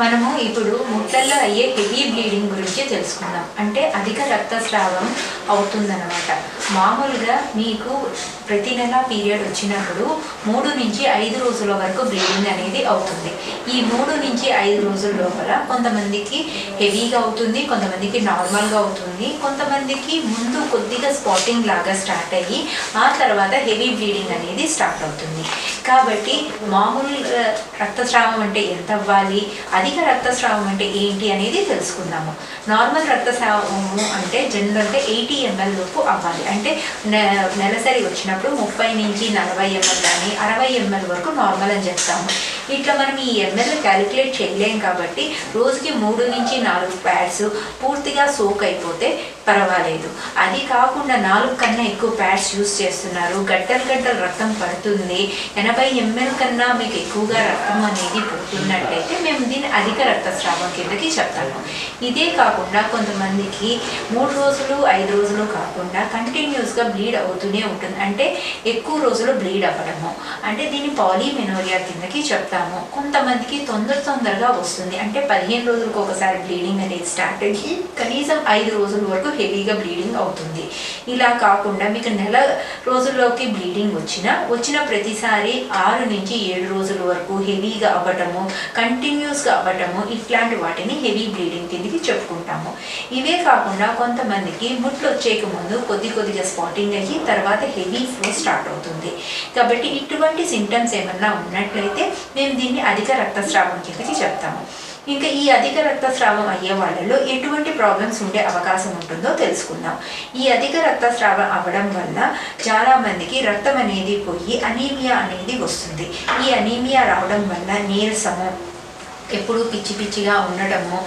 మనము ఇప్పుడు ముట్టల్లో అయ్యే హెవీ బ్లీడింగ్ గురించి తెలుసుకుందాం. అంటే అధిక రక్తస్రావం అవుతుందన్నమాట. మామూలుగా మీకు ప్రతి నెల పీరియడ్ వచ్చినప్పుడు మూడు నుంచి ఐదు రోజుల వరకు బ్లీడింగ్ అనేది అవుతుంది. ఈ మూడు నుంచి ఐదు రోజుల లోపల కొంతమందికి హెవీగా అవుతుంది కొంతమందికి నార్మల్గా అవుతుంది కొంతమందికి ముందు కొద్దిగా స్పాటింగ్ లాగా స్టార్ట్ అయ్యి ఆ తర్వాత హెవీ బ్లీడింగ్ అనేది స్టార్ట్ అవుతుంది. కాబట్టి మామూలు రక్తస్రావం అంటే ఎంత అవ్వాలి అధిక రక్తస్రావం అంటే ఏంటి అనేది తెలుసుకుందాము. నార్మల్ రక్తస్రావము అంటే జనరల్గా ఎయిటీ ఎంఎల్ లోపు అవ్వాలి. అంటే నె- నెలసరి వచ్చినప్పుడు ముప్పై నుంచి నలభై ఎంఎల్ కానీ అరవై ఎంఎల్ వరకు నార్మల్ అని చెప్తాము. ఇట్లా మనం ఈ ఎంఎల్ క్యాలిక్యులేట్ చేయలేం కాబట్టి రోజుకి మూడు నుంచి నాలుగు ప్యాడ్స్ పూర్తిగా సోక్ అయిపోతే పర్వాలేదు. అది కాకుండా నాలుగు కన్నా ఎక్కువ ప్యాడ్స్ యూస్ చేస్తున్నారు. గడ్డలు గడ్డలు రక్తం పడుతుంది. ఎనభై ఎంఎల్ కన్నా మీకు ఎక్కువగా రక్తం అనేది పోతున్నట్టయితే మేము దీన్ని అధిక రక్తస్రావం కిందకి చెప్తాము. ఇదే కాకుండా కొంతమందికి మూడు రోజులు ఐదు రోజులు కాకుండా కంటిన్యూస్గా బ్లీడ్ అవుతూనే ఉంటుంది. అంటే ఎక్కువ రోజులు బ్లీడ్ అవ్వడము. అంటే దీన్ని పాలీమెనోరియా కిందకి చెప్తాము. కొంతమందికి తొందర తొందరగా వస్తుంది. అంటే పదిహేను రోజులకు ఒకసారి బ్లీడింగ్ అనేది స్టార్ట్ అయ్యి కనీసం ఐదు రోజుల వరకు హెవీగా బ్లీడింగ్ అవుతుంది. ఇలా కాకుండా మీకు నెల రోజుల్లోకి బ్లీడింగ్ వచ్చినా వచ్చిన ప్రతిసారి ఆరు నుంచి ఏడు రోజుల వరకు హెవీగా అవ్వటము కంటిన్యూస్గా అవ్వటము ఇట్లాంటి వాటిని హెవీ బ్లీడింగ్ కిందకి చెప్పుకుంటాము. ఇవే కాకుండా కొంతమందికి ముట్లు వచ్చేక ముందు కొద్ది కొద్దిగా స్పాటింగ్ అయ్యి తర్వాత హెవీ ఫ్లో స్టార్ట్ అవుతుంది. కాబట్టి ఇటువంటి సింటమ్స్ ఏమన్నా ఉన్నట్లయితే మేము దీన్ని అధిక రక్తస్రావం కిందకి చెప్తాము ఇంకా ఈ అధిక రక్తస్రావం అయ్యే వాళ్ళలో ఎటువంటి ప్రాబ్లమ్స్ ఉండే అవకాశం ఉంటుందో తెలుసుకుందాం. ఈ అధిక రక్తస్రావం అవ్వడం వల్ల చాలామందికి రక్తం అనేది పోయి అనీమియా అనేది వస్తుంది. ఈ అనీమియా రావడం వల్ల నీరసము ఎప్పుడు పిచ్చి పిచ్చిగా ఉండటము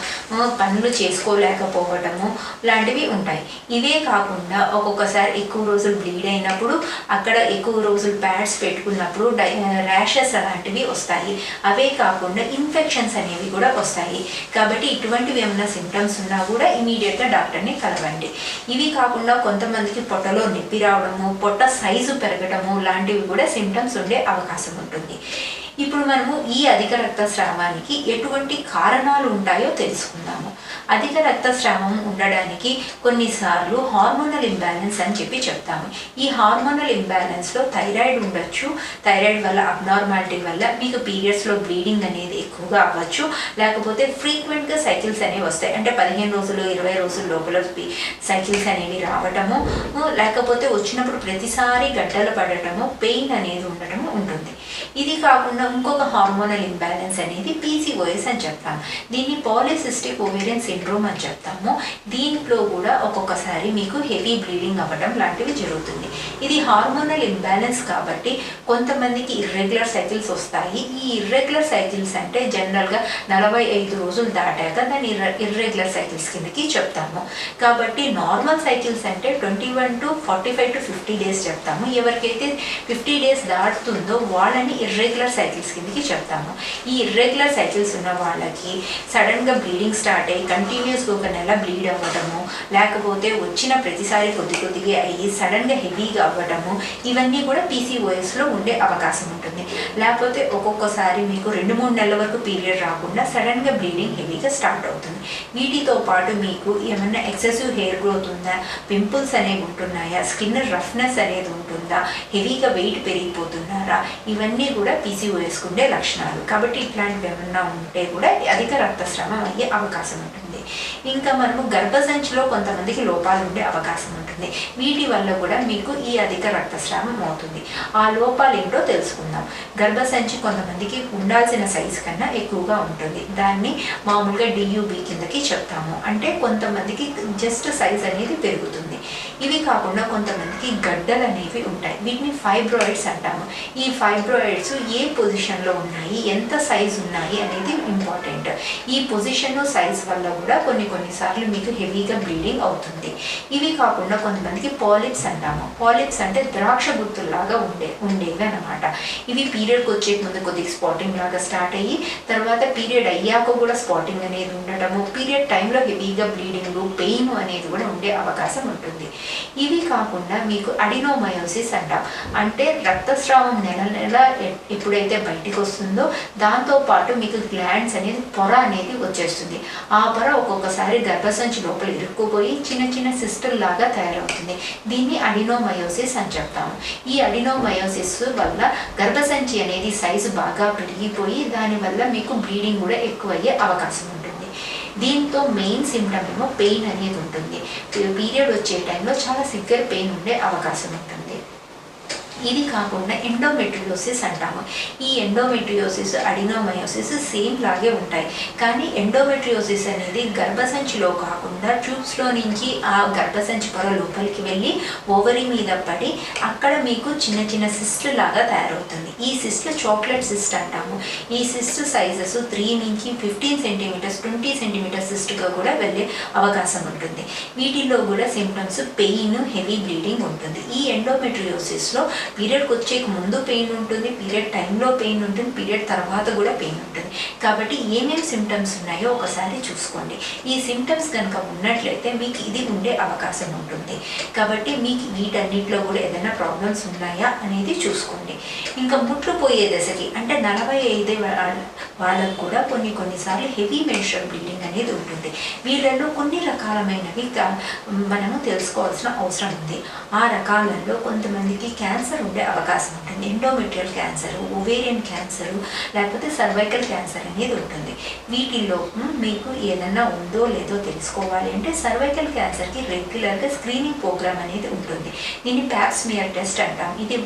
పనులు చేసుకోలేకపోవటము లాంటివి ఉంటాయి. ఇవే కాకుండా ఒక్కొక్కసారి ఎక్కువ రోజులు బ్లీడ్ అయినప్పుడు అక్కడ ఎక్కువ రోజులు ప్యాడ్స్ పెట్టుకున్నప్పుడు డై ర్యాషెస్ అలాంటివి వస్తాయి. అవే కాకుండా ఇన్ఫెక్షన్స్ అనేవి కూడా వస్తాయి. కాబట్టి ఇటువంటివి ఏమైనా సిమ్టమ్స్ ఉన్నా కూడా ఇమీడియట్గా డాక్టర్ని కలవండి. ఇవి కాకుండా కొంతమందికి పొట్టలో నొప్పి రావడము పొట్ట సైజు పెరగడము లాంటివి కూడా సిమ్టమ్స్ ఉండే అవకాశం ఉంటుంది. ఇప్పుడు మనము ఈ అధిక రక్తస్రావానికి ఎటువంటి కారణాలు ఉంటాయో తెలుసుకుందాము. అధిక రక్తస్రావం ఉండడానికి కొన్నిసార్లు హార్మోనల్ ఇంబ్యాలెన్స్ అని చెప్పి చెప్తాము. ఈ హార్మోనల్ ఇంబ్యాలెన్స్లో థైరాయిడ్ ఉండొచ్చు. థైరాయిడ్ వల్ల అబ్నార్మాలిటీ వల్ల మీకు పీరియడ్స్లో బ్లీడింగ్ అనేది ఎక్కువగా అవ్వచ్చు. లేకపోతే ఫ్రీక్వెంట్గా సైకిల్స్ అనేవి వస్తాయి. అంటే పదిహేను రోజులు ఇరవై రోజుల లోపల సైకిల్స్ అనేవి రావటము. లేకపోతే వచ్చినప్పుడు ప్రతిసారి గడ్డలు పడటము పెయిన్ అనేది ఉండటము ఉంటుంది. ఇది కాకుండా ఇంకొక హార్మోనల్ ఇంబ్యాలెన్స్ అనేది పీసీఓఎస్ అని చెప్తాం. దీన్ని పాలిసిస్టిక్ ఓవేరియన్ సిండ్రోమ్ అని చెప్తాము. దీంట్లో కూడా ఒక్కొక్కసారి మీకు హెవీ బ్లీడింగ్ అవ్వడం లాంటివి జరుగుతుంది. ఇది హార్మోనల్ ఇంబ్యాలెన్స్ కాబట్టి కొంతమందికి ఇర్రెగ్యులర్ సైకిల్స్ వస్తాయి. ఈ ఇర్రెగ్యులర్ సైకిల్స్ అంటే జనరల్గా నలభై ఐదు రోజులు దాటాక దాన్ని ఇర్రెగ్యులర్ సైకిల్స్ కిందకి చెప్తాము. కాబట్టి నార్మల్ సైకిల్స్ అంటే twenty one to forty five to fifty days చెప్తాము. ఎవరికైతే ఫిఫ్టీ డేస్ దాటుతుందో వాళ్ళని ఇర్రెగ్యులర్ సైకిల్స్ కిందకి చెప్తాము ఈ ఇర్రెగ్యులర్ సైకిల్స్ ఉన్న వాళ్ళకి సడన్గా బ్లీడింగ్ స్టార్ట్ అయ్యి కంటిన్యూస్గా ఒక నెల బ్లీడ్ అవ్వడము లేకపోతే వచ్చిన ప్రతిసారి కొద్ది కొద్దిగా అయ్యి సడన్గా హెవీగా అవ్వడము ఇవన్నీ కూడా పీసీఓఎస్లో ఉండే అవకాశం ఉంటుంది. లేకపోతే ఒక్కొక్కసారి మీకు రెండు మూడు నెలల వరకు పీరియడ్ రాకుండా సడన్గా బ్లీడింగ్ హెవీగా స్టార్ట్ అవుతుంది. వీటితో పాటు మీకు ఏమన్నా ఎక్సెసివ్ హెయిర్ గ్రోత్ ఉందా పింపుల్స్ అనేవి ఉంటున్నాయా స్కిన్ రఫ్నెస్ అనేది ఉంటుందా హెవీగా వెయిట్ పెరిగిపోతున్నారా ఇవన్నీ కూడా పీసీఓఎస్ వేసుకునే లక్షణాలు. కాబట్టి ఇట్లాంటివి ఏమన్నా ఉంటే కూడా అధిక రక్తస్రావం అయ్యే అవకాశం ఉంటుంది. ఇంకా మనము గర్భసంచిలో కొంతమందికి లోపాలు ఉండే అవకాశం ఉంటుంది. వీటి వల్ల కూడా మీకు ఈ అధిక రక్తస్రావం అవుతుంది. ఆ లోపాలు ఏంటో తెలుసుకుందాం. గర్భసంచి కొంతమందికి ఉండాల్సిన సైజు కన్నా ఎక్కువగా ఉంటుంది. దాన్ని మామూలుగా డియూబి కిందకి చెప్తాము. అంటే కొంతమందికి జస్ట్ సైజ్ అనేది పెరుగుతుంది. ఇవి కాకుండా కొంతమందికి గడ్డలు అనేవి ఉంటాయి. వీటిని ఫైబ్రాయిడ్స్ అంటాము. ఈ ఫైబ్రాయిడ్స్ ఏ పొజిషన్లో ఉన్నాయి? ఎంత సైజ్ ఉన్నాయి అనేది ఇంపార్టెంట్ ఈ పొజిషన్ సైజ్ వల్ల కూడా కొన్ని కొన్నిసార్లు మీకు హెవీగా బ్లీడింగ్ అవుతుంది. ఇవి కాకుండా కొంతమందికి పాలిప్స్ అంటాము. పాలిప్స్ అంటే ద్రాక్ష గుర్తుల్లాగా ఉండే ఉండేవి అనమాట ఇవి పీరియడ్కి వచ్చే ముందు కొద్దిగా స్పాటింగ్ లాగా స్టార్ట్ అయ్యి తర్వాత పీరియడ్ అయ్యాక కూడా స్పాటింగ్ అనేది ఉండటము పీరియడ్ టైంలో హెవీగా బ్లీడింగ్ పెయిన్ అనేది కూడా ఉండే అవకాశం ఉంటుంది. ఇవి కాకుండా మీకు అడినోమయోసిస్ అంటాం. అంటే రక్తస్రావం నెల నెల ఎప్పుడైతే బయటికి వస్తుందో దాంతో పాటు మీకు గ్లాండ్స్ అనేది పొర అనేది వచ్చేస్తుంది. ఆ పొర ఒక్కొక్కసారి గర్భసంచి లోపల ఇరుక్కుపోయి చిన్న చిన్న సిస్టర్ లాగా తయారవుతుంది. దీన్ని అడినోమయోసిస్ అని చెప్తాము. ఈ అడినోమయోసిస్ వల్ల గర్భసంచి అనేది సైజు బాగా పెరిగిపోయి దానివల్ల మీకు బ్లీడింగ్ కూడా ఎక్కువయ్యే అవకాశం ఉంది. దీంతో మెయిన్ సిమ్టమ్ ఏమో పెయిన్ అనేది ఉంటుంది. పీరియడ్ వచ్చే టైంలో చాలా సిగ్గర్ పెయిన్ ఉండే అవకాశం ఉంటుంది. ఇది కాకుండా ఎండోమెట్రియోసిస్ అంటాము. ఈ ఎండోమెట్రియోసిస్ అడినోమయోసిస్ సేమ్ లాగే ఉంటాయి. కానీ ఎండోమెట్రియోసిస్ అనేది గర్భసంచిలో కాకుండా ట్యూబ్స్లో నుంచి ఆ గర్భసంచి పొర లోపలికి వెళ్ళి ఓవరి మీద పడి అక్కడ మీకు చిన్న చిన్న సిస్ట్ లాగా తయారవుతుంది. ఈ సిస్ట్ చాక్లెట్ సిస్ట్ అంటాము. ఈ సిస్ట్ సైజెస్ త్రీ నుంచి ఫిఫ్టీన్ సెంటీమీటర్స్ ట్వంటీ సెంటీమీటర్స్ సిస్ట్గా కూడా వెళ్ళే అవకాశం ఉంటుంది. వీటిల్లో కూడా సిమ్టమ్స్ పెయిన్ హెవీ బ్లీడింగ్ ఉంటుంది. ఈ ఎండోమెట్రియోసిస్లో పీరియడ్కి వచ్చేకి ముందు పెయిన్ ఉంటుంది పీరియడ్ టైంలో పెయిన్ ఉంటుంది పీరియడ్ తర్వాత కూడా పెయిన్ ఉంటుంది. కాబట్టి ఏమేమి సిమ్టమ్స్ ఉన్నాయో ఒకసారి చూసుకోండి. ఈ సిమ్టమ్స్ కనుక ఉన్నట్లయితే మీకు ఇది ఉండే అవకాశం ఉంటుంది. కాబట్టి మీకు వీటన్నిటిలో కూడా ఏదైనా ప్రాబ్లమ్స్ ఉన్నాయా అనేది చూసుకోండి. ఇంకా ముట్లు పోయే దశకి అంటే నలభై ఐదు వాళ్ళకు కూడా కొన్ని కొన్నిసార్లు హెవీ మెన్స్ట్రల్ బ్లీడింగ్ అనేది ఉంటుంది. వీళ్ళలో కొన్ని రకాలమైనవి మనము తెలుసుకోవాల్సిన అవసరం ఉంది. ఆ రకాలలో కొంతమందికి క్యాన్సర్ ఉండే అవకాశం ఉంటుంది ఎండోమెట్రియల్ క్యాన్సర్ ఓవేరియన్ క్యాన్సర్ లేకపోతే సర్వైకల్ క్యాన్సర్ అనేది ఉంటుంది వీటిల్లో మీకు ఏదన్నా ఉందో లేదో తెలుసుకోవాలి అంటే సర్వైకల్ క్యాన్సర్కి రెగ్యులర్గా స్క్రీనింగ్ ప్రోగ్రామ్ అనేది ఉంటుంది దీన్ని ప్యాప్స్మియర్ టెస్ట్ అంటాం ఇది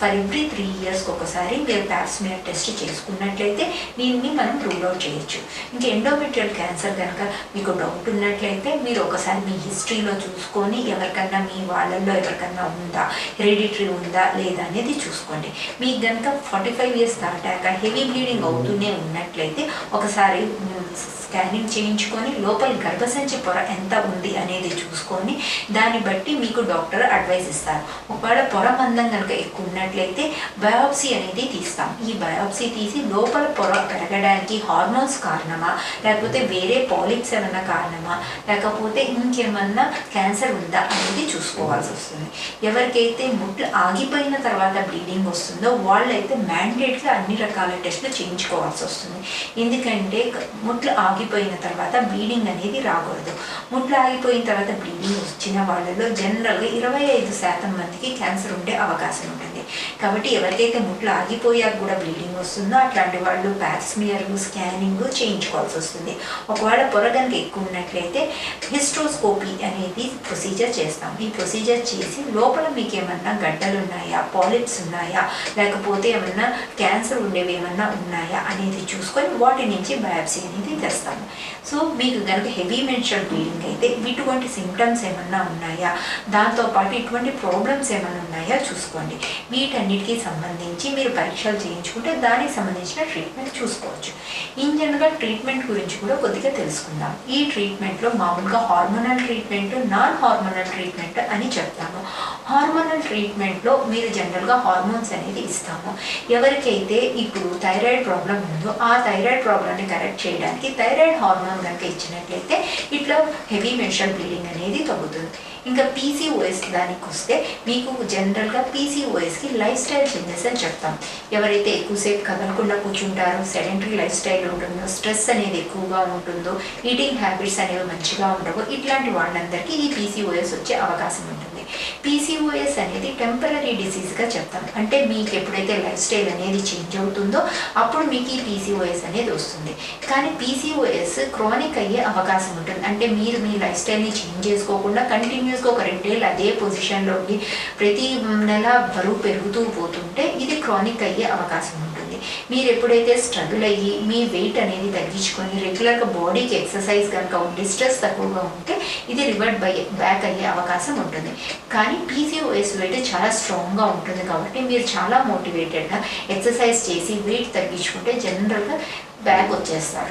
ఫర్ ఎవ్రీ త్రీ ఇయర్స్కి ఒకసారి మీరు ప్యాప్స్మియర్ టెస్ట్ చేసుకున్నట్లయితే దీన్ని మనం రూల్ అవుట్ చేయొచ్చు ఇంకా ఎండోమెట్రియల్ క్యాన్సర్ కనుక మీకు డౌట్ ఉన్నట్లయితే మీరు ఒకసారి మీ హిస్టరీలో చూసుకొని ఎవరికన్నా మీ వాళ్ళల్లో ఎవరికన్నా ఉందా హెరిడిటరీ ఉందా లేదా అనేది చూసుకోండి. మీకు కనుక ఫార్టీ ఫైవ్ ఇయర్స్ దాటాక హెవీ బ్లీడింగ్ అవుతూనే ఉన్నట్లయితే ఒకసారి స్కానింగ్ చేయించుకొని లోపల గర్భసంచి పొర ఎంత ఉంది అనేది చూసుకొని దాన్ని బట్టి మీకు డాక్టర్ అడ్వైస్ ఇస్తారు. ఒకవేళ పొర మందం కనుక ఎక్కువ ఉన్నట్లయితే బయాప్సీ అనేది తీస్తాం. ఈ బయాప్సీ తీసి లోపల పొర పెరగడానికి హార్మోన్స్ కారణమా లేకపోతే వేరే పాలిప్స్ ఏమన్నా కారణమా లేకపోతే ఇంకేమన్నా క్యాన్సర్ ఉందా అనేది చూసుకోవాల్సి వస్తుంది. ఎవరికైతే ముట్లు ఆగిపోయిన తర్వాత బ్లీడింగ్ వస్తుందో వాళ్ళైతే మ్యాండేట్గా అన్ని రకాల టెస్టులు చేయించుకోవాల్సి వస్తుంది. ఎందుకంటే ముట్ ముట్లు ఆగిపోయిన తర్వాత బ్లీడింగ్ అనేది రాకూడదు. ముట్లు ఆగిపోయిన తర్వాత బ్లీడింగ్ వచ్చిన వాళ్ళలో జనరల్గా ఇరవై ఐదు శాతం మందికి క్యాన్సర్ ఉండే అవకాశం ఉంటుంది. కాబట్టి ఎవరికైతే ముట్లు ఆగిపోయాక కూడా బ్లీడింగ్ వస్తుందో అట్లాంటి వాళ్ళు ప్యాప్స్మియర్లు స్కానింగ్ చేయించుకోవాల్సి వస్తుంది. ఒకవేళ పొర కనుక ఎక్కువ ఉన్నట్లయితే హిస్ట్రోస్కోపీ అనేది ప్రొసీజర్ చేస్తాం. ఈ ప్రొసీజర్ చేసి లోపల మీకు ఏమన్నా గడ్డలు ఉన్నాయా పాలిప్స్ ఉన్నాయా లేకపోతే ఏమన్నా క్యాన్సర్ ఉండేవి ఏమన్నా ఉన్నాయా అనేది చూసుకొని వాటి నుంచి బయాప్సీ అనేది తెస్తాము. సో మీకు కనుక హెవీ మెన్షల్ బ్లీడింగ్ అయితే ఇటువంటి సిమ్టమ్స్ ఏమన్నా ఉన్నాయా? దాంతోపాటు ఇటువంటి ప్రాబ్లమ్స్ ఏమైనా ఉన్నాయా? చూసుకోండి. వీటన్ని అన్నిటికీ సంబంధించి మీరు పరీక్షలు చేయించుకుంటే దానికి సంబంధించిన ట్రీట్మెంట్ చూసుకోవచ్చు. ఇన్ జనరల్ ట్రీట్మెంట్ గురించి కూడా కొద్దిగా తెలుసుకుందాం. ఈ ట్రీట్మెంట్లో మామూలుగా hormonal treatment non hormonal treatment అని చెప్తాము. హార్మోనల్ ట్రీట్మెంట్లో మీరు జనరల్గా హార్మోన్స్ అనేది ఇస్తాము. ఎవరికైతే ఇప్పుడు థైరాయిడ్ ప్రాబ్లం ఉందో ఆ థైరాయిడ్ ప్రాబ్లమ్ని కరెక్ట్ చేయడానికి థైరాయిడ్ హార్మోన్ కనుక ఇచ్చినట్లయితే ఇట్లా హెవీ మెన్షల్ బ్లీడింగ్ అనేది తగ్గుతుంది. ఇంకా పీసీఓఎస్ దానికి వస్తే మీకు జనరల్గా పీసీఓఎస్కి లైఫ్ స్టైల్ చేంజెస్ అని చెప్తాం. ఎవరైతే ఎక్కువసేపు కదలకుండా కూర్చుంటారో సెడెంటరీ లైఫ్ స్టైల్ ఉంటుందో స్ట్రెస్ అనేది ఎక్కువగా ఉంటుందో ఈటింగ్ హ్యాబిట్స్ అనేవి మంచిగా ఉండవో ఇట్లాంటి వాళ్ళందరికీ ఈ పీసీఓఎస్ వచ్చే అవకాశం ఉంటుంది. పీసీఓఎస్ అనేది టెంపరీ డిసీజ్గా చెప్తాం. అంటే మీకు ఎప్పుడైతే లైఫ్ స్టైల్ అనేది చేంజ్ అవుతుందో అప్పుడు మీకు ఈ పీసీఓఎస్ అనేది వస్తుంది. కానీ పీసీఓఎస్ క్రానిక్ అయ్యే అవకాశం ఉంటుంది. అంటే మీరు మీ లైఫ్ స్టైల్ని చేంజ్ చేసుకోకుండా కంటిన్యూస్గా ఒక రెండేళ్ళు అదే పొజిషన్లో ఉండి ప్రతి నెల బరువు పెరుగుతూ పోతుంటే ఇది క్రానిక్ అయ్యే అవకాశం ఉంటుంది. మీరు ఎప్పుడైతే స్ట్రగుల్ అయ్యి మీ వెయిట్ అనేది తగ్గించుకొని రెగ్యులర్గా బాడీకి ఎక్సర్సైజ్ కనుక ఉండి స్ట్రెస్ తక్కువగా ఉంటే ఇది రివర్ట్ బై బ్యాక్ అయ్యే అవకాశం ఉంటుంది. కానీ పీసీఓఎస్ వెయిట్ చాలా స్ట్రాంగ్గా ఉంటుంది కాబట్టి మీరు చాలా మోటివేటెడ్గా ఎక్సర్సైజ్ చేసి వెయిట్ తగ్గించుకుంటే జనరల్గా బ్యాక్ వచ్చేస్తారు.